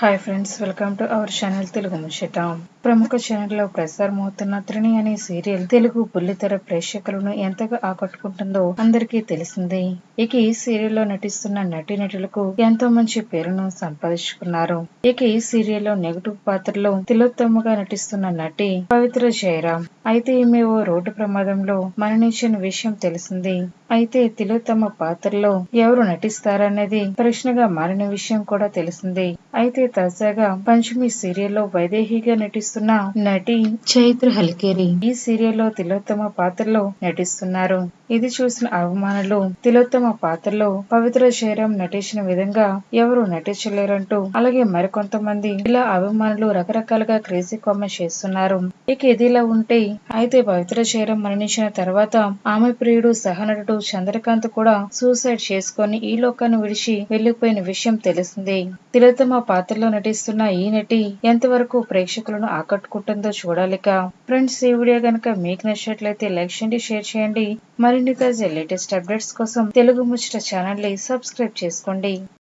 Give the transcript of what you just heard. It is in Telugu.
Hi friends welcome to our channel Telugu ముచ్చట ప్రముఖ ఛానల్లో ప్రసారమవుతున్న త్రిణి అనే సీరియల్ తెలుగు బుల్లితెర ప్రేక్షకులను ఎంతగా ఆకట్టుకుంటుందో అందరికీ తెలిసిందే. ఇక ఈ సీరియల్లో నటిస్తున్న నటీనటులకు ఎంతో మంచి పేరును సంపాదించుకున్నారు. ఇక ఈ సీరియల్లో నెగటివ్ పాత్రలో తిలోత్తమ్మగా నటిస్తున్న నటి పవిత్ర జయరాం అయితే ఈమె ఓ రోడ్డు ప్రమాదంలో మరణించిన విషయం తెలిసింది. అయితే తిలోత్తమ పాత్రలో ఎవరు నటిస్తారనేది ప్రశ్నగా మారిన విషయం కూడా తెలిసింది. అయితే తాజాగా పంచమి సీరియల్లో వైదేహిగా నటిస్తున్న నటి చైత్ర హల్కేరి ఈ సీరియల్లో తిలోత్తమ పాత్రలో నటిస్తున్నారు. ఇది చూసిన అభిమానులు తిలోత్తమ పాత్రలో పవిత్ర జయరాం నటించిన విధంగా ఎవరు నటించలేరంటూ అలాగే మరికొంతమంది ఇలా అభిమానులు రకరకాలుగా క్రేజీ కామెంట్ చేస్తున్నారు. ఇక ఇదిలా ఉంటే అయితే పవిత్ర జయరాం మరణించిన తర్వాత ఆమె ప్రియుడు సహనటుడు చంద్రకాంత్ కూడా సూసైడ్ చేసుకొని ఈ లోకాన్ని విడిచి వెళ్ళిపోయిన విషయం తెలిసిందే తిలోత్తమ లో నటిస్తున్న ఈ నటి ఎంతవరకు ప్రేక్షకులను ఆకట్టుకుంటుందో చూడాలిక. ఫ్రెండ్స్ ఈ వీడియో గనక మీకు నచ్చినట్లయితే లైక్ చేయండి షేర్ చేయండి. మరిన్ని తాజా లేటెస్ట్ అప్డేట్స్ కోసం తెలుగు ముచ్చట ఛానల్ని సబ్స్క్రైబ్ చేసుకోండి.